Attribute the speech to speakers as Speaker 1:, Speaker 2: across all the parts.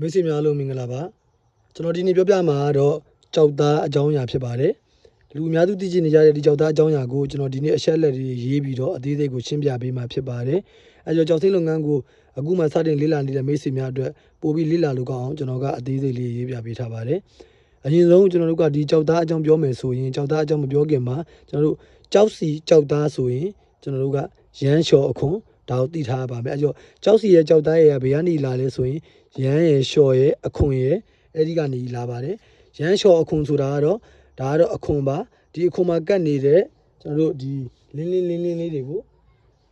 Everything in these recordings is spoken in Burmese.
Speaker 1: မိတ်ဆွေများအားလုံးမင်္ဂလာပါကျွန်တော်ဒီနေ့ပြောပြမှာကတော့ကြောက်သားအကြောင်းအရာဖြစ်ပါတယ်လူအများစုသိချင်နေကြတဲ့ဒီကြောက်သားအကြောင်းအရာကိုကျွန်တော်ဒီနေ့အချက်အလက်တွေရေးပြီးတော့အသေးစိတ်ကိုရှင်းပြပေးမှာဖြစ်ပါတယ်အဲကြောင့်ကြောက်စိမ့်လုပ်ငန်းကိုအခုမှစတင်လေ့လာနေတဲ့မိတ်ဆွေများအတွက်ပို့ပြီးလေ့လာလို့ကောင်းအောင်ကျွန်တော်ကအသေးစိတ်လေးရေးပြပေးထားပါတယ်အရင်ဆုံးကျွန်တော်တို့ကဒီကြောက်သားအကြောင်းပြောမယ်ဆိုရင်ကြောက်သားအကြောင်းမပြောခင်မှာကျွန်တော်တို့ကြောက်စီကြောက်သားဆိုရင်ကျွန်တော်တို့ကရမ်းလျှော်အခွန် ဒါကိုသိထားရပါမယ်အဲကြောင့်ကြောက်စီရဲ့ကြောက်သားရဲ့ဘယ်ကနေလာလဲဆိုရင်ရမ်းရယ်လျှော်ရယ်အခွန်ရယ်အဲ့ဒီကနေလာပါတယ်ရမ်းလျှော်အခွန်ဆိုတာကတော့ဒါကတော့အခွန်ပါဒီအခွန်မှာကတ်နေတဲ့ကျွန်တော်တို့ဒီလင်းလင်းလင်းလင်းလေးတွေကို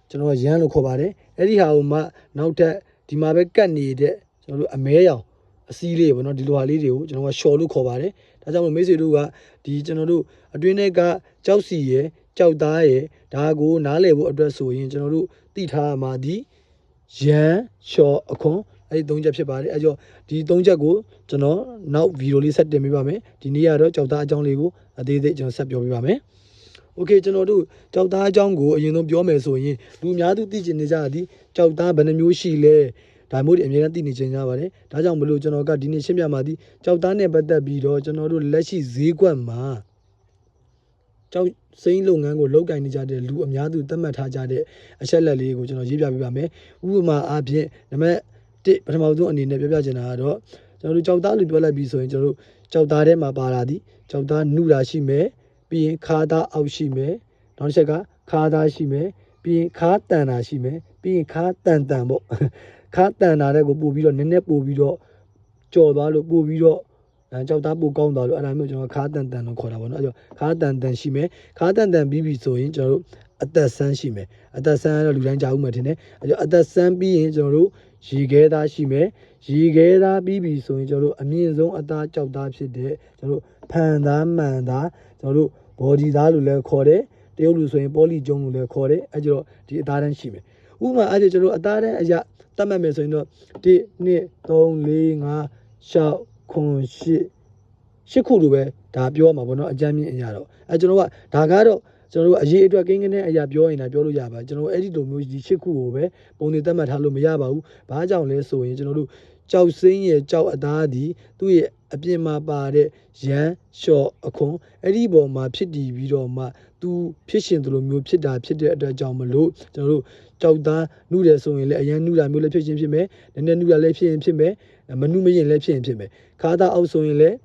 Speaker 1: ကျွန်တော်ရမ်းလို့ခေါ်ပါတယ်အဲ့ဒီဟာကိုမှနောက်ထပ်ဒီမှာပဲကတ်နေတဲ့ကျွန်တော်တို့အမဲရောင်အစည်းလေးပေါ့နော်ဒီလိုဟာလေးတွေကိုကျွန်တော်ကလျှော်လို့ခေါ်ပါတယ် ဒါကြောင့်မို့မိတ်ဆွေတို့ကဒီကျွန်တော်တို့အတွင်းထဲကကြောက်စီရယ်ကြောက်သားရယ်ဒါကိုနားလည်ဖို့အတွက်ဆိုရင်ကျွန်တော်တို့သိထားရမှာဒီရမ်းလျှော်အခွန် အဲ့ဒီ၃ချက်ဖြစ်ပါတယ်အဲကြောင့်ဒီ၃ချက်ကိုကျွန်တော်နောက်ဗီဒီယိုလေးဆက်တင်ပေးပါမယ်ဒီနေ့ကတော့ကြောက်သားအကြောင်းလေးကိုအသေးသေးကျွန်တော်ဆက်ပြောပေးပါမယ်โอเคကျွန်တော်တို့ကြောက်သားအကြောင်းကိုအရင်ဆုံးပြောမယ်ဆိုရင်လူအများသူသိချင်နေကြတာဒီကြောက်သားဘယ်နှမျိုးရှိလဲ ဒါမျိုးတွေအများကြီးသိနေချင်ကြပါတယ်ဒါကြောင့်မလို့ကျွန်တော်ကဒီနေ့ရှင်းပြမှာဒီကြောက်သားနဲ့ပတ်သက်ပြီးတော့ကျွန်တော်တို့လက်ရှိဈေးကွက်မှာကြောက်စိမ်းလုပ်ငန်းကိုလုပ်ကင်နေကြတဲ့လူအများသူသတ်မှတ်ထားကြတဲ့အချက်လက်လေးကိုကျွန်တော်ရေးပြပေးပါမယ်ဥပမာအားဖြင့်နံပါတ်တစ်ပထမဆုံးအနေနဲ့ပြောပြချင်တာကတော့ကျွန်တော်တို့ကြောက်သားလို့ပြောလိုက်ပြီးဆိုရင်ကျွန်တော်တို့ကြောက်သားထဲမှာပါလာသည်ကြောက်သားနှုတာရှိမယ်ပြီးရင်ခါသားအောက်ရှိမယ်နောက်တစ်ချက်ကခါသားရှိမယ်ပြီးရင်ခါတန်တာရှိမယ်ပြီးရင်ခါတန်တန်ပေါ့ ခါတန်တာတဲ့ကိုပို့ပြီးတော့နည်းနည်းပို့ပြီးတော့ကြော်သွားလို့ပို့ပြီးတော့အဲကြောက်သားပို့ကောင်းသွားလို့အဲ့ဒါမျိုးကျွန်တော်ခါတန်တန်လို့ခေါ်တာပေါ့နော်အဲ့တော့ခါတန်တန်ရှိမယ်ခါတန်တန်ပြီးပြီဆိုရင်ကျွန်တော်တို့အသက်ဆန်းရှိမယ်အသက်ဆန်းကတော့လူတိုင်းကြားဦးမှာထင်တယ်အဲ့တော့အသက်ဆန်းပြီးရင်ကျွန်တော်တို့ရေခဲသားရှိမယ်ရေခဲသားပြီးပြီဆိုရင်ကျွန်တော်တို့အမြင့်ဆုံးအသားကြောက်သားဖြစ်တဲ့ကျွန်တော်တို့ဖန်သားမှန်သားကျွန်တော်တို့ body သားလို့လည်းခေါ်တယ်တရုတ်လူဆိုရင်ပေါ်လီကျုံလို့လည်းခေါ်တယ်အဲ့ကျတော့ဒီအသားတန်းရှိမယ် ဥပမာအဲ့ကျကျွန်တော်အသားတန်းအရာတတ်မှတ်မယ်ဆိုရင်တော့1 2 3 4 5 6 9 10ရှစ်ခုလိုပဲဒါပြောမှာပေါ့နော်အကြမ်းမြင့်အရာတော့အဲကျွန်တော်ကဒါကတော့ကျွန်တော်တို့အရေးအတွက်ကိန်းကင်းတဲ့အရာပြောရင်လည်းပြောလို့ရပါကျွန်တော်အဲ့ဒီလိုမျိုးဒီရှစ်ခုကိုပဲပုံနေသတ်မှတ်ထားလို့မရပါဘူးဘာကြောင့်လဲဆိုရင်ကျွန်တော်တို့ကြောက်စိမ့်ရဲ့ကြောက်အသားဒီသူ့ရဲ့အပြင်မှာပါတဲ့ရမ်းလျှော့အခွန်အဲ့ဒီပေါ်မှာဖြစ်တည်ပြီးတော့မှသူဖြစ်ရှင်သလိုမျိုးဖြစ်တာဖြစ်တဲ့အတွက်ကြောင့်မလို့ကျွန်တော်တို့ ကြောက်သားနှုတယ်ဆိုရင်လည်းအရန်နှုတာမျိုးလည်းဖြစ်ချင်းဖြစ်မယ်နည်းနည်းနှုတာလည်းဖြစ်ရင်ဖြစ်မယ်မနှုမရင်လည်းဖြစ်ရင်ဖြစ်မယ်ခါသားအောက်ဆိုရင်လည်း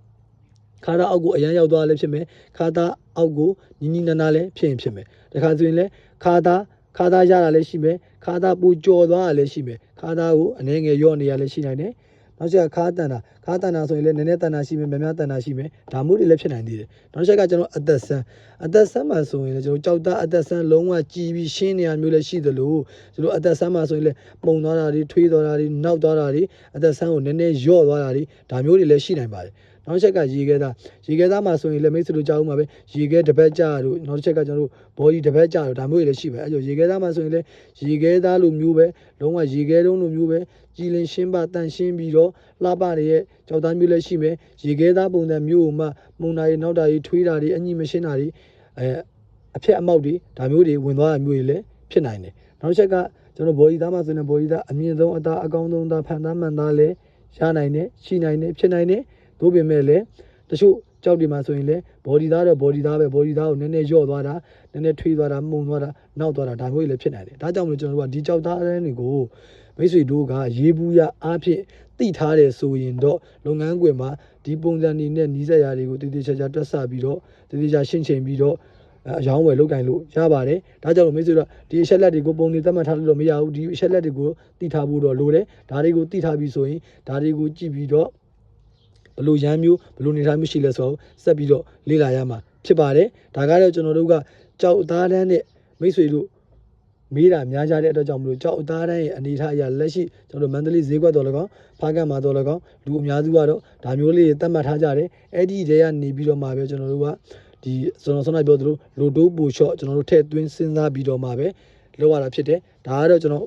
Speaker 1: ခါသားအောက်ကိုအရန်ရောက်သွားလည်းဖြစ်မယ်ခါသားအောက်ကိုနီးနီးနားနားလည်းဖြစ်ရင်ဖြစ်မယ်တခါဆိုရင်လည်းခါသားခါသားရတာလည်းရှိမယ်ခါသားပူကြော်သွားတာလည်းရှိမယ်ခါသားကိုအနေငယ်ရော့နေရလည်းရှိနိုင်တယ် နောက်ချက်ကခါတန်တာခါတန်တာဆိုရင်လည်းနည်းနည်းတန်တာရှိမယ်များများတန်တာရှိမယ်ဒါမျိုးတွေလည်းဖြစ်နိုင်သေးတယ်နောက်ချက်ကကျွန်တော်အသက်ဆန်းအသက်ဆန်းမှာဆိုရင်လည်းကျွန်တော်ကြောက်သားအသက်ဆန်းလုံးဝကြည်ပြီးရှင်းနေရမျိုးလည်းရှိသလိုကျွန်တော်အသက်ဆန်းမှာဆိုရင်လည်းပုံသွားတာတွေထွေးသွားတာတွေနောက်သွားတာတွေအသက်ဆန်းကိုနည်းနည်းရော့သွားတာတွေဒါမျိုးတွေလည်းရှိနိုင်ပါတယ်နောက်တစ်ချက်ကရေခဲသားရေခဲသားမှာဆိုရင်လည်းမိတ်ဆွေတို့ကြားဦးမှာပဲရေခဲတစ်ပတ်ကြာတို့နောက်တစ်ချက်ကကျွန်တော်တို့ body တစ်ပတ်ကြာတို့ဒါမျိုးတွေလည်းရှိပဲအဲကြောရေခဲသားမှာဆိုရင်လည်းရေခဲသားလိုမျိုးပဲလုံးဝရေခဲတုံးလိုမျိုးပဲ ကြည်လင်ရှင်းပါတန်ရှင်းပြီးတော့လှပတွေရဲ့ကြောက်သားမျိုးလည်းရှိမယ်ရေခဲသားပုံစံမျိုးကိုမှမုံတာတွေနောက်တာတွေထွေးတာတွေအညိမရှင်းတာတွေအဲအဖြက်အမောက်တွေဒါမျိုးတွေဝင်သွားတာမျိုးတွေလည်းဖြစ်နိုင်တယ်နောက်တစ်ချက်ကကျွန်တော် body သားမှာဆိုရင် body သားအမြင့်ဆုံးအသားအကောင်းဆုံးသားဖန်သားမှန်သားလည်းရနိုင်တယ်ရှိနိုင်တယ်ဖြစ်နိုင်တယ်သို့ပေမဲ့လည်းတချို့ကြောက်တွေမှာဆိုရင်လည်း body သားတော့ body သားပဲ body သားကိုနည်းနည်းယော့သွားတာနည်းနည်းထွေးသွားတာမှုန်သွားတာနောက်သွားတာဒါမျိုးတွေလည်းဖြစ်နိုင်တယ်ဒါကြောင့်မလို့ကျွန်တော်တို့ကဒီကြောက်သားအရင်းတွေကို မိတ်ဆွေတို့ကရေးဘူးရအားဖြင့်တိထားတယ်ဆိုရင်တော့လုပ်ငန်းခွင်မှာဒီပုံစံနေနဲ့နီးစက်ရာတွေကိုတည်တည်ချာချာတွက်ဆပြီးတော့တည်တည်ချာရှင်းချိန်ပြီးတော့အယောင်းဝယ်လုပ်ကင်လို့ရပါတယ်ဒါကြောင့်လို့မိတ်ဆွေတို့ဒီအချက်လက်တွေကိုပုံနေသတ်မှတ်ထားလို့တော့မရဘူးဒီအချက်လက်တွေကိုတိထားဖို့တော့လိုတယ်ဒါတွေကိုတိထားပြီးဆိုရင်ဒါတွေကိုကြည့်ပြီးတော့ဘလို့ရမ်းမျိုးဘလို့နေထိုင်မျိုးရှိလဲဆိုတော့ဆက်ပြီးတော့လေ့လာရမှာဖြစ်ပါတယ်ဒါကတော့ကျွန်တော်တို့ကကြောက်အသားတန်းနဲ့မိတ်ဆွေတို့ မေးတာများကြတဲ့အတွက်ကြောင့်မလို့ကြောက်အသားတန်းရဲ့အနေအထားအရလက်ရှိကျွန်တော်တို့မန္တလေးဈေးကွက်တော်၎င်းဖားကတ်မှာတော်၎င်းလူအများစုကတော့ဒါမျိုးလေးတွေသတ်မှတ်ထားကြတယ်အဲ့ဒီတည်းကနေပြီးတော့မှပဲကျွန်တော်တို့ကဒီကျွန်တော်ဆွမ်းနာပြောသလိုလိုတိုးပူရှော့ကျွန်တော်တို့ထည့်သွင်းစဉ်းစားပြီးတော့မှပဲလောက်ရတာဖြစ်တယ်ဒါကတော့ကျွန်တော်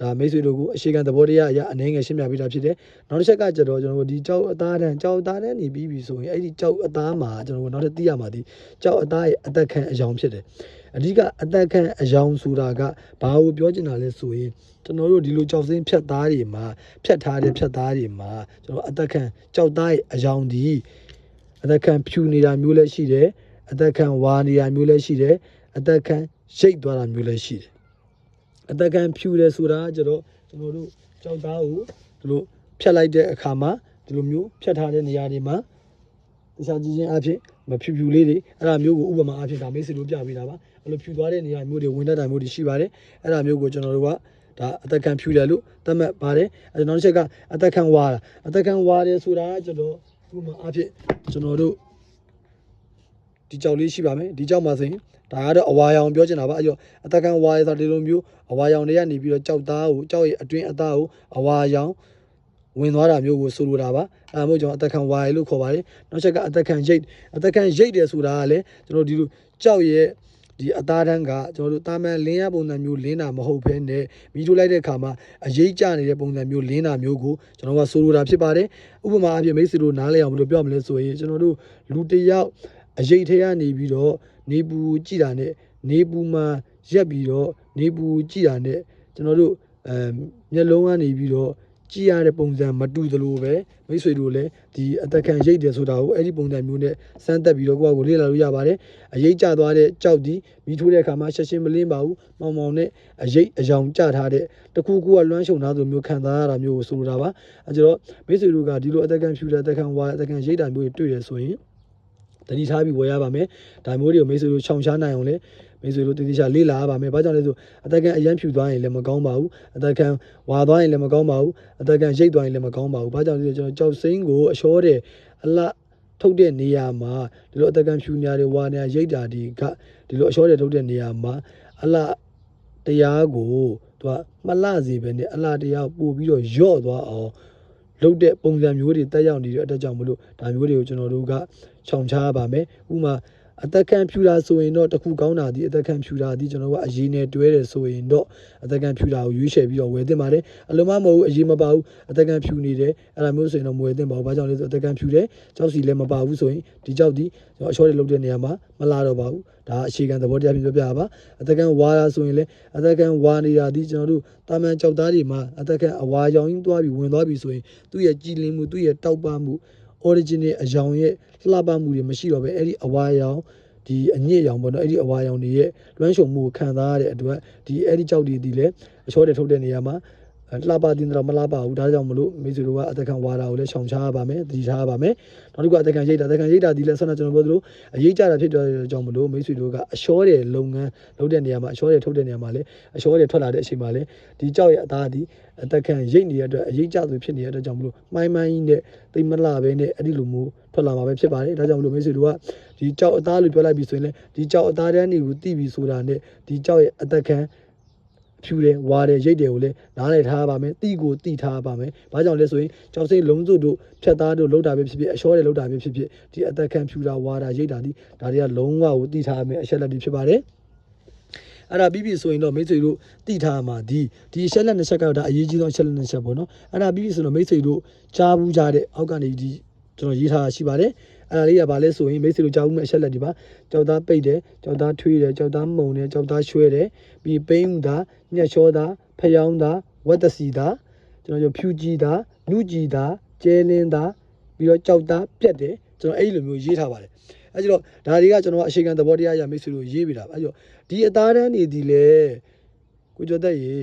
Speaker 1: ဒါမိတ်ဆွေတို့ကိုအရှိကန်သဘောတရားအရာအနေငယ်ရှင်းပြပေးတာဖြစ်တယ်။နောက်တစ်ချက်ကကျတော့ကျွန်တော်တို့ဒီကြောက်အသားတန်းကြောက်အသားတန်းနေပြီးပြီဆိုရင်အဲ့ဒီကြောက်အသားမှာကျွန်တော်တို့နောက်ထပ်သိရမှာဒီကြောက်အသားရဲ့အသက်ခံအယောင်ဖြစ်တယ်။အဓိကအသက်ခံအယောင်ဆိုတာကဘာကိုပြောချင်တာလဲဆိုရင်ကျွန်တော်တို့ဒီလိုကြောက်စင်းဖြတ်သားတွေမှာဖြတ်ထားတဲ့ဖြတ်သားတွေမှာကျွန်တော်အသက်ခံကြောက်သားရဲ့အယောင်ဒီအသက်ခံဖြူနေတာမျိုးလည်းရှိတယ်အသက်ခံဝါနေတာမျိုးလည်းရှိတယ်အသက်ခံရိတ်သွားတာမျိုးလည်းရှိတယ် အသက်ခံဖြူတယ်ဆိုတာကကျတော့ကျွန်တော်တို့ကြောက်သားကိုဒီလိုဖြတ်လိုက်တဲ့အခါမှာဒီလိုမျိုးဖြတ်ထားတဲ့နေရာတွေမှာတခြားကြည့်ချင်းအဖြစ်မဖြူဖြူလေးတွေအဲ့ဒါမျိုးကိုဥပမာအဖြစ်ဒါမိတ်ဆွေတို့ပြပေးတာပါအဲ့လိုဖြူသွားတဲ့နေရာမျိုးတွေဝင်တတ်တာမျိုးတွေရှိပါတယ်အဲ့ဒါမျိုးကိုကျွန်တော်တို့ကဒါအသက်ခံဖြူတယ်လို့သတ်မှတ်ပါတယ်အဲ့နောက်တစ်ချက်ကအသက်ခံဝါတာအသက်ခံဝါတယ်ဆိုတာကကျွန်တော်ဥပမာအဖြစ်ကျွန်တော်တို့ ဒီကြောက်လေးရှိပါမယ်ဒီကြောက်မှာဆိုရင်ဒါကတော့အဝါရောင်ပြောချင်တာပါအဲ့တော့အသက်ခံဝါရဲဆိုတာဒီလိုမျိုးအဝါရောင်တွေကနေပြီးတော့ကြောက်သားကိုကြောက်ရဲ့အတွင်းအသားကိုအဝါရောင်ဝင်သွားတာမျိုးကိုဆိုလိုတာပါအဲဒါမျိုးကျွန်တော်အသက်ခံဝါရလို့ခေါ်ပါတယ်နောက်ချက်ကအသက်ခံရိတ်အသက်ခံရိတ်တယ်ဆိုတာကလည်းကျွန်တော်ဒီလိုကြောက်ရဲ့ဒီအသားတန်းကကျွန်တော်တို့တာမန်လင်းရပုံစံမျိုးလင်းတာမဟုတ်ဘဲနဲ့မီးထိုးလိုက်တဲ့အခါမှာအရေးကျနေတဲ့ပုံစံမျိုးလင်းတာမျိုးကိုကျွန်တော်ကဆိုလိုတာဖြစ်ပါတယ်ဥပမာအဖြစ်မိတ်ဆွေတို့နားလည်အောင်ဘယ်လိုပြောမလဲဆိုရင်ကျွန်တော်တို့လူတစ်ယောက် အရေးထဲကနေပြီးတော့နေပူကြည့်တာနဲ့နေပူမှာရက်ပြီးတော့နေပူကြည့်တာနဲ့ကျွန်တော်တို့အဲမျက်လုံးကနေပြီးတော့ကြည့်ရတဲ့ပုံစံမတူသလိုပဲမိတ်ဆွေတို့လည်းဒီအသက်ခံရိတ်တယ်ဆိုတာကိုအဲ့ဒီပုံစံမျိုးနဲ့စမ်းသက်ပြီးတော့ကိုယ့်အကိုလေ့လာလို့ရပါတယ်အရိတ်ကျသွားတဲ့ကြောက်ဒီမိထိုးတဲ့အခါမှာရှက်ရှင်းမလင်းပါဘူးမောင်မောင်နဲ့အရိတ်အယောင်ကျထားတဲ့တခုခုကလွမ်းရှုံထားသလိုမျိုးခံစားရတာမျိုးကိုဆိုလိုတာပါအဲကြတော့မိတ်ဆွေတို့ကဒီလိုအသက်ခံဖြူတဲ့အသက်ခံဝါအသက်ခံရိတ်တာမျိုးတွေတွေ့ရဆိုရင် တတိထားပြီးဝယ်ရပါမယ်ဒါမျိုးတွေကိုမိတ်ဆွေတို့ခြောင်ရှားနိုင်အောင်လဲမိတ်ဆွေတို့တတိချလေ့လာရပါမယ်။ဘာကြောင့်လဲဆိုအသက်ခံအရန်ဖြူသွားရင်လည်းမကောင်းပါဘူး။အသက်ခံဝါသွားရင်လည်းမကောင်းပါဘူး။အသက်ခံရိတ်သွားရင်လည်းမကောင်းပါဘူး။ဘာကြောင့်လဲဆိုကျွန်တော်ကြောက်စိမ့်ကိုအလျှောတဲ့အလထုတ်တဲ့နေရာမှာဒီလိုအသက်ခံဖြူနေရတယ်ဝါနေရရိတ်တာဒီကဒီလိုအလျှောတဲ့ထုတ်တဲ့နေရာမှာအလတရားကိုသူကမလှစေပဲနဲ့အလတရားပို့ပြီးတော့ယော့သွားအောင် လုပ်တဲ့ပုံစံမျိုးတွေတက်ရောက်နေတဲ့အတွက်ကြောင့်မလို့ဒါမျိုးတွေကိုကျွန်တော်တို့ကခြောင်ချရပါမယ်ဥပမာ အသက်ခံဖြူတာဆိုရင်တော့တခုကောင်းတာဒီအသက်ခံဖြူတာဒီကျွန်တော်ကအရေးနဲ့တွဲတယ်ဆိုရင်တော့အသက်ခံဖြူတာကိုရွေးချယ်ပြီးတော့ဝယ်သင့်ပါတယ်အလုံးမမဟုတ်ဘူးအရေးမပါဘူးအသက်ခံဖြူနေတယ်အဲ့ဒါမျိုးဆိုရင်တော့မဝယ်သင့်ပါဘူးဘာကြောင့်လဲဆိုအသက်ခံဖြူတယ်ကြောက်စီလည်းမပါဘူးဆိုရင်ဒီကြောက်ဒီကျွန်တော်အချောတွေလုပ်တဲ့နေရာမှာမလာတော့ပါဘူးဒါအခြေခံသဘောတရားပြပြောပြပါအသက်ခံဝါတာဆိုရင်လည်းအသက်ခံဝါနေတာဒီကျွန်တော်တို့တာမန်ကြောက်သားတွေမှာအသက်ခံအဝါရောင်ကြီးသွားပြီးဝင်သွားပြီးဆိုရင်သူ့ရဲ့ကြည်လင်မှုသူ့ရဲ့တောက်ပမှု original အယောင်ရဲ့လှပမှုတွေမရှိတော့ပဲအဲ့ဒီအဝါရောင်ဒီအညစ်ရောင်ပေါ့နော်အဲ့ဒီအဝါရောင်တွေရဲ့လွှမ်းခြုံမှုကိုခံစားရတဲ့အတွက်ဒီအဲ့ဒီကြောက်တွေဒီလည်းအချောတွေထုတ်တဲ့နေရာမှာ လှပတင်တော့မလှပဘူးဒါကြောင့်မလို့မိတ်ဆွေတို့ကအသက်ခံဝါတာကိုလည်းရှောင်ရှားရပါမယ်တတိထားရပါမယ်နောက်တစ်ခုကအသက်ခံရိတ်တာအသက်ခံရိတ်တာဒီလည်းဆက်နေကျွန်တော်ပြောသလိုအရေးကြတာဖြစ်တဲ့ကြောင့်မလို့မိတ်ဆွေတို့ကအချောတဲ့လုပ်ငန်းလုပ်တဲ့နေရာမှာအချောတဲ့ထုတ်တဲ့နေရာမှာလည်းအချောတဲ့ထွက်လာတဲ့အချိန်မှာလည်းဒီကြောက်ရဲ့အသားဒီအသက်ခံရိတ်နေတဲ့အတွက်အရေးကြသူဖြစ်နေတဲ့အတွက်ကြောင့်မလို့မှိုင်းမှိုင်းကြီးနဲ့တိမ်မလှပဲနဲ့အဲ့ဒီလိုမျိုးထွက်လာမှာပဲဖြစ်ပါတယ်ဒါကြောင့်မလို့မိတ်ဆွေတို့ကဒီကြောက်အသားလို့ပြောလိုက်ပြီဆိုရင်လည်းဒီကြောက်အသားတန်းတွေကိုတိပြီဆိုတာနဲ့ဒီကြောက်ရဲ့အသက်ခံ ဖြူတယ်ဝါတယ်ရိတ်တယ်ကိုလည်းနားလည်ထားပါမယ်တိကိုတိထားပါမယ်ဘာကြောင့်လဲဆိုရင်ကြောက်စိတ်လုံးစုတို့ဖြတ်သားတို့လောက်တာပဲဖြစ်ဖြစ်အလျှောတယ်လောက်တာပဲဖြစ်ဖြစ်ဒီအသက်ခံဖြူတာဝါတာရိတ်တာဒီဒါတွေကလုံးဝကိုတိထားမယ်အချက်လက်တွေဖြစ်ပါတယ်အဲ့ဒါပြီးပြီဆိုရင်တော့မိတ်ဆွေတို့တိထားမှာဒီဒီအချက်လက်နှစ်ချက်ကတော့ဒါအရေးကြီးဆုံးအချက်လက်နှစ်ချက်ပေါ့နော်အဲ့ဒါပြီးပြီဆိုတော့မိတ်ဆွေတို့ကြားဘူးကြတဲ့အောက်ကနေဒီကျွန်တော်ရေးထားတာရှိပါတယ် အဲ့ဒါလေးကဘာလဲဆိုရင်မိတ်ဆွေတို့ကြားဘူးမဲ့အချက်လက်ဒီပါကြောက်သားပိတ်တယ်ကြောက်သားထွေးတယ်ကြောက်သားမှုန်တယ်ကြောက်သားရွှဲတယ်ပြီးပိန်းဥသားညက်လျှောသားဖျောင်းသားဝက်တစီသားကျွန်တော်တို့ဖြူကြီးသားနုကြီးသားကျဲလင်းသားပြီးတော့ကြောက်သားပြက်တယ်ကျွန်တော်အဲ့ဒီလိုမျိုးရေးထားပါတယ်အဲကျတော့ဒါတွေကကျွန်တော်အရှိကန်သဘောတရားရမိတ်ဆွေတို့ရေးပြတာအဲကျတော့ဒီအသားတန်းနေဒီလေကိုကျော်သက်ရေ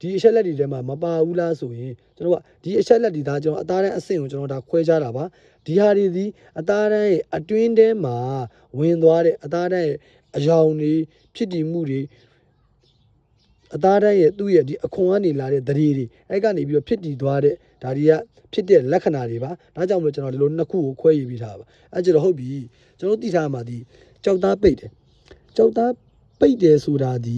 Speaker 1: ဒီအချက်လက်တွေထဲမှာမပါဘူးလားဆိုရင်ကျွန်တော်ကဒီအချက်လက်တွေဒါကျွန်တော်အသားတန်းအဆင့်ကိုကျွန်တော်ဒါခွဲခြားတာပါ ဒီဟာတွေဒီအသားတန်းရဲ့အတွင်းထဲမှာဝင်သွားတဲ့အသားတန်းရဲ့အယောင်တွေဖြစ်တည်မှုတွေအသားတန်းရဲ့သူ့ရဲ့ဒီအခွန်ကနေလာတဲ့သတိတွေအဲ့ကနေပြီးတော့ဖြစ်တည်သွားတဲ့ဒါတွေကဖြစ်တဲ့လက္ခဏာတွေပါဒါကြောင့်မလို့ကျွန်တော်ဒီလိုနှစ်ခုကိုခွဲယူပြီးထားပါအဲ့ကျတော့ဟုတ်ပြီကျွန်တော်သိထားမှာဒီကြောက်သားပိတ်တယ်ကြောက်သားပိတ်တယ်ဆိုတာဒီ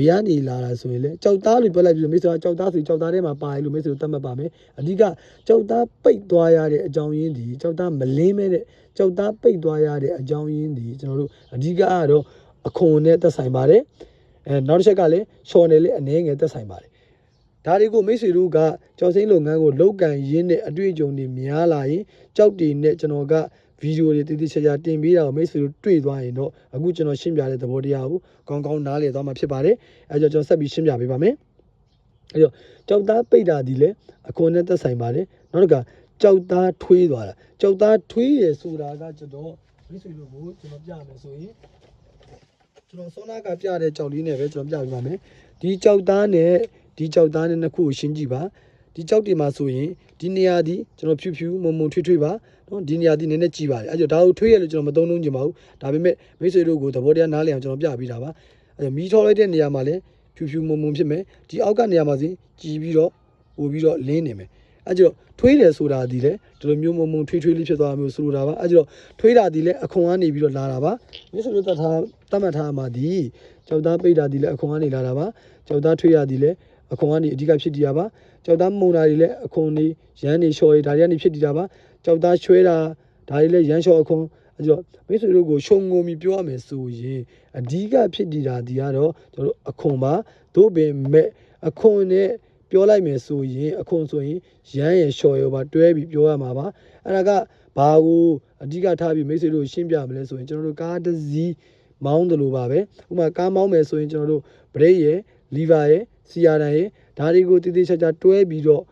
Speaker 1: ဘေးကနေလာတာဆိုရင်လေကြောက်သားလို့ပြောလိုက်ပြီးမိတ်ဆွေကြောက်သားဆိုကြောက်သားထဲမှာပါတယ်လို့မိတ်ဆွေသတ်မှတ်ပါမယ်အဓိကကြောက်သားပိတ်သွားရတဲ့အကြောင်းရင်းဒီကြောက်သားမလင်းမဲ့တဲ့ကြောက်သားပိတ်သွားရတဲ့အကြောင်းရင်းဒီကျွန်တော်တို့အဓိကကတော့အခွန်နဲ့သက်ဆိုင်ပါတယ်အဲနောက်တစ်ချက်ကလည်းရှော်နယ်လေးအနေငယ်သက်ဆိုင်ပါတယ်ဒါတွေကိုမိတ်ဆွေတို့ကကြောက်စိမ့်လုပ်ငန်းကိုလောက်ကန်ရင်းနဲ့အတွေ့အကြုံတွေများလာရင်ကြောက်တီနဲ့ကျွန်တော်က ဗီဒီယိုတွေတည်တည်ချာချာတင်ပေးတာကိုမိတ်ဆွေတို့တွေ့သွားရင်တော့အခုကျွန်တော်ရှင်းပြတဲ့သဘောတရားကိုကောင်းကောင်းနားလည်သွားမှာဖြစ်ပါတယ်အဲကြောင့်ကျွန်တော်ဆက်ပြီးရှင်းပြပေးပါမယ်အဲတော့ကြောက်သားပိတ်တာဒီလေအခွန်နဲ့သက်ဆိုင်ပါတယ်နောက်တစ်ခါကြောက်သားထွေးသွားတာကြောက်သားထွေးရဆိုတာကကျွန်တော်မိတ်ဆွေတို့ကိုကျွန်တော်ပြမယ်ဆိုရင်ကျွန်တော်စောနာကပြတဲ့ကြောက်လေးနဲ့ပဲကျွန်တော်ပြပေးပါမယ်ဒီကြောက်သားနဲ့ဒီကြောက်သားနဲ့နှစ်ခုကိုရှင်းကြည့်ပါဒီကြောက်တွေမှာဆိုရင် ဒီနေရာဒီကျွန်တော်ဖြူဖြူမုံမုံထွေးထွေးပါနော်ဒီနေရာဒီနည်းနည်းကြည့်ပါတယ်အဲကြောင့်ဒါကိုထွေးရလို့ကျွန်တော်မသုံးလုံးချင်ပါဘူးဒါပေမဲ့မိတ်ဆွေတို့ကိုသဘောတရားနားလည်အောင်ကျွန်တော်ပြပေးတာပါအဲကြောင့်မီးထောလိုက်တဲ့နေရာမှာလည်းဖြူဖြူမုံမုံဖြစ်မယ်ဒီအောက်ကနေရာမှာစီကြည်ပြီးတော့ပို့ပြီးတော့လင်းနေမယ်အဲကြောင့်ထွေးတယ်ဆိုတာဒီလေဒီလိုမျိုးမုံမုံထွေးထွေးလေးဖြစ်သွားမျိုးဆိုလိုတာပါအဲကြောင့်ထွေးတာဒီလေအခွန်ကနေပြီးတော့လာတာပါမိတ်ဆွေတို့တတ်ထားတတ်မှတ်ထားမှာဒီကြောက်သားပိတ်တာဒီလေအခွန်ကနေလာတာပါကြောက်သားထွေးရဒီလေအခွန်ကနေအဓိကဖြစ်တည်တာပါ ကြောက်သားမုံတာတွေလည်းအခွန်နေရမ်းနေလျှော်တွေဒါတွေကနေဖြစ်တည်တာပါကြောက်သားချွဲတာဒါတွေလည်းရမ်းလျှော်အခွန်အဲကြောင့်မိတ်ဆွေတို့ကိုရှုံငုံပြီးပြောရမယ်ဆိုရင်အဓိကဖြစ်တည်တာဒီကတော့ကျွန်တော်တို့အခွန်ပါတို့ပင်မဲ့အခွန်နဲ့ပြောလိုက်မယ်ဆိုရင်အခွန်ဆိုရင်ရမ်းရယ်လျှော်ရယ်ပါတွဲပြီးပြောရမှာပါအဲ့ဒါကဘာကိုအဓိကထားပြီးမိတ်ဆွေတို့ရှင်းပြမလဲဆိုရင်ကျွန်တော်တို့ကားတစ်စီးမောင်းတယ်လို့ပါပဲဥပမာကားမောင်းမယ်ဆိုရင်ကျွန်တော်တို့ဘရိတ်ရယ်လီဗာရယ်စီယာတန်ရယ် ဒါတွေကိုတည်တည်ချာချာတွဲပြီးတော့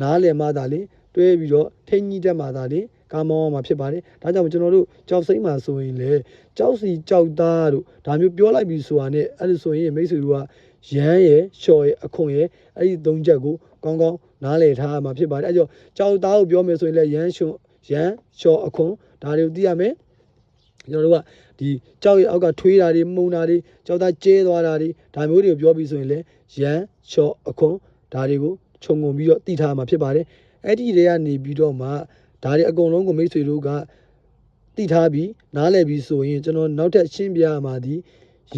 Speaker 1: နားလည်မှသာလေတွဲပြီးတော့ထိန်းကြီးတတ်မှသာလေကားမောင်းအောင်မှာဖြစ်ပါတယ်ဒါကြောင့်ကျွန်တော်တို့ကြောက်စိမ့်မှာဆိုရင်လေကြောက်စီကြောက်သားတို့ဒါမျိုးပြောလိုက်ပြီးဆိုတာနဲ့အဲ့ဒါဆိုရင်မိတ်ဆွေတို့ကရမ်းရယ်လျှော်ရယ်အခွန်ရယ်အဲ့ဒီသုံးချက်ကိုကောင်းကောင်းနားလည်ထားရမှာဖြစ်ပါတယ်အဲ့ကြောင့်ကြောက်သားကိုပြောမယ်ဆိုရင်လည်းရမ်းရှွန်ရမ်းလျှော်အခွန်ဒါတွေကိုသိရမယ်ကျွန်တော်တို့ကဒီကြောက်ရအောက်ကထွေးတာတွေမှုန်တာတွေကြောက်သားကျဲသွားတာတွေဒါမျိုးတွေကိုပြောပြီးဆိုရင်လည်းရမ်း လျှော်အခွန်ဒါတွေကိုခြုံငုံပြီးတော့သိထားမှာဖြစ်ပါတယ်အဲ့ဒီတွေကနေပြီးတော့မှဒါတွေအကုန်လုံးကိုမိတ်ဆွေတို့ကသိထားပြီးနားလည်ပြီးဆိုရင်ကျွန်တော်နောက်ထပ်ရှင်းပြရမှာဒီ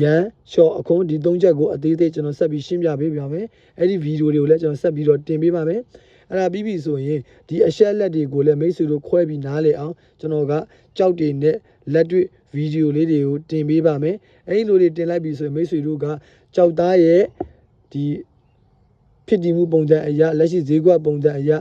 Speaker 1: ရန်ရှော့အခွန်ဒီသုံးချက်ကိုအသေးသေးကျွန်တော်ဆက်ပြီးရှင်းပြပေးပါမယ်အဲ့ဒီဗီဒီယိုတွေကိုလည်းကျွန်တော်ဆက်ပြီးတော့တင်ပေးပါမယ်အဲ့ဒါပြီးပြီဆိုရင်ဒီအရှက်လက်တွေကိုလည်းမိတ်ဆွေတို့ခွဲပြီးနားလည်အောင်ကျွန်တော်ကကြောက်တွေနဲ့လက်တွေ့ဗီဒီယိုလေးတွေကိုတင်ပေးပါမယ်အဲ့ဒီလိုတွေတင်လိုက်ပြီဆိုရင်မိတ်ဆွေတို့ကကြောက်သားရဲ့ဒီ ဖြစ်တည်မှုပုံစံအရာလက်ရှိဈေးကွက်ပုံစံအရာ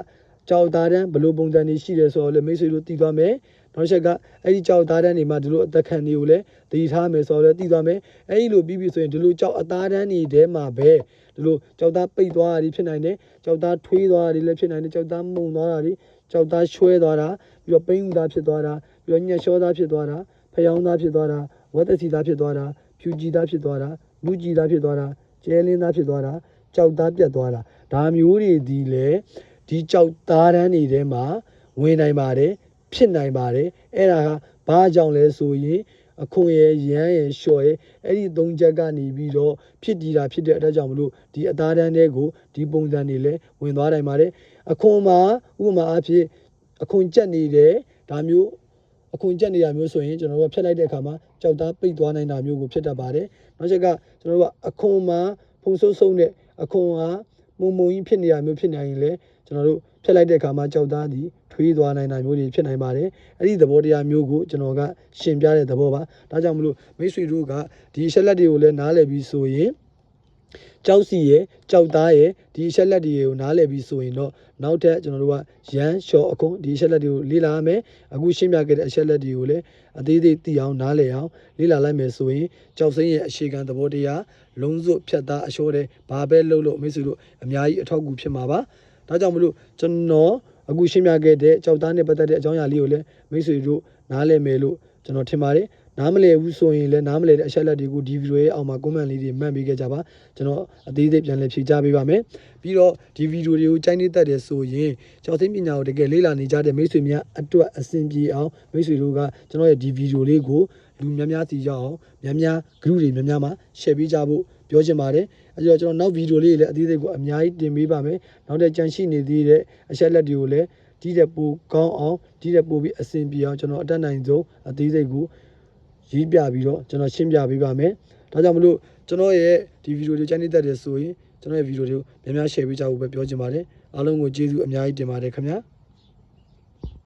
Speaker 1: ကြောက်သားတန်းဘယ်လိုပုံစံတွေရှိတယ်ဆိုတော့လည်းမိတ်ဆွေတို့သိသွားမယ်နောက်ချက်ကအဲ့ဒီကြောက်သားတန်းတွေမှာဒီလိုအသက်ခံတွေကိုလည်းတည်ထားမယ်ဆိုတော့လည်းသိသွားမယ်အဲ့ဒီလိုပြီးပြီဆိုရင်ဒီလိုကြောက်အသားတန်းတွေထဲမှာပဲဒီလိုကြောက်သားပိတ်သွားတာတွေဖြစ်နိုင်တယ်ကြောက်သားထွေးသွားတာတွေလည်းဖြစ်နိုင်တယ်ကြောက်သားမှုန်သွားတာတွေကြောက်သားရွှဲသွားတာပြီးတော့ပိန်းဦးသားဖြစ်သွားတာပြီးတော့ညက်လျှောသားဖြစ်သွားတာဖျောင်းသားဖြစ်သွားတာဝတ်တစီသားဖြစ်သွားတာဖြူကြီးသားဖြစ်သွားတာလူကြီးသားဖြစ်သွားတာကျဲလင်းသားဖြစ်သွားတာ ကြောက်သားပြတ်သွားတာဒါမျိုးတွေဒီလေဒီကြောက်သားတန်းတွေထဲမှာဝင်နိုင်ပါတယ်ဖြစ်နိုင်ပါတယ်အဲ့ဒါကဘာကြောင့်လဲဆိုရင်အခွန်ရယ်ရမ်းရယ်လျှော်ရယ်အဲ့ဒီသုံးချက်ကနေပြီးတော့ဖြစ်တည်တာဖြစ်တဲ့အတွက်ကြောင့်မလို့ဒီအသားတန်းတွေကိုဒီပုံစံတွေလည်းဝင်သွားနိုင်ပါတယ်အခွန်မှာဥပမာအဖြစ်အခွန်ကြက်နေတယ်ဒါမျိုးအခွန်ကြက်နေတာမျိုးဆိုရင်ကျွန်တော်တို့ကဖြတ်လိုက်တဲ့အခါမှာကြောက်သားပိတ်သွားနိုင်တာမျိုးကိုဖြစ်တတ်ပါတယ်နောက်ချက်ကကျွန်တော်တို့ကအခွန်မှာဖုံဆုပ်ဆုံးတဲ့ အခွန်ကမုံမုံကြီးဖြစ်နေတာမျိုးဖြစ်နေရင်လည်းကျွန်တော်တို့ဖြတ်လိုက်တဲ့အခါမှာကြောက်သားသည်ထွေးသွားနိုင်တာမျိုးတွေဖြစ်နိုင်ပါတယ်အဲ့ဒီသဘောတရားမျိုးကိုကျွန်တော်ကရှင်းပြတဲ့သဘောပါဒါကြောင့်မလို့မိတ်ဆွေတို့ကဒီအချက်လက်တွေကိုလည်းနားလည်ပြီးဆိုရင်ကြောက်စီရဲ့ကြောက်သားရဲ့ဒီအချက်လက်တွေကိုနားလည်ပြီးဆိုရင်တော့နောက်ထပ်ကျွန်တော်တို့ကရန်လျှော်အခွန်ဒီအချက်လက်တွေကိုလေ့လာရမယ်အခုရှင်းပြခဲ့တဲ့အချက်လက်တွေကိုလည်း အသေးသေးသိအောင်နားလည်အောင်လေ့လာလိုက်မယ်ဆိုရင်ကြောက်စိမ့်ရဲ့အခြေခံသဘောတရားလုံးစုဖြတ်သားအလျှော့တဲ့ဘာပဲလုပ်လို့မိတ်ဆွေတို့အများကြီးအထောက်အကူဖြစ်မှာပါဒါကြောင့်မလို့ကျွန်တော်အခုရှင်းပြခဲ့တဲ့ကြောက်သားနဲ့ပတ်သက်တဲ့အကြောင်းအရာလေးကိုလည်းမိတ်ဆွေတို့နားလည်မယ်လို့ကျွန်တော်ထင်ပါတယ် နားမလည်ဘူးဆိုရင်လည်းနားမလည်တဲ့အချက်လက်တွေကိုဒီဗီဒီယိုရဲ့အောက်မှာ comment လေးတွေမှတ်ပေးခဲ့ကြပါကျွန်တော်အသေးသေးပြန်လည်ဖြေကြားပေးပါမယ်ပြီးတော့ဒီဗီဒီယိုတွေကိုကြိုက်နေတတ်တယ်ဆိုရင်ကျောင်းသိပညာကိုတကယ်လေ့လာနေကြတဲ့မိတ်ဆွေများအတွက်အဆင်ပြေအောင်မိတ်ဆွေတို့ကကျွန်တော်ရဲ့ဒီဗီဒီယိုလေးကိုလူများများသိကြအောင်များများ group တွေများများမှာ share ပေးကြဖို့ပြောချင်ပါတယ်အဲကြောင့်ကျွန်တော်နောက်ဗီဒီယိုလေးတွေလည်းအသေးသေးကိုအများကြီးတင်ပေးပါမယ်နောက်တဲ့ကြန့်ရှိနေသေးတဲ့အချက်လက်တွေကိုလည်းဒီတဲ့ပိုကောင်းအောင်ဒီတဲ့ပိုပြီးအဆင်ပြေအောင်ကျွန်တော်အတက်နိုင်ဆုံးအသေးစိတ်ကို ရေးပြပြီးတော့ကျွန်တော်ရှင်းပြပေးပါမယ်ဒါကြောင့်မလို့ကျွန်တော်ရဲ့ဒီဗီဒီယိုတွေကြိုက်နေတတ်တယ်ဆိုရင်ကျွန်တော်ရဲ့ဗီဒီယိုတွေကိုများများ share ပေးကြဖို့ပဲပြောချင်ပါတယ်အားလုံးကိုကျေးဇူးအများကြီးတင်ပါတယ်ခင်ဗျာ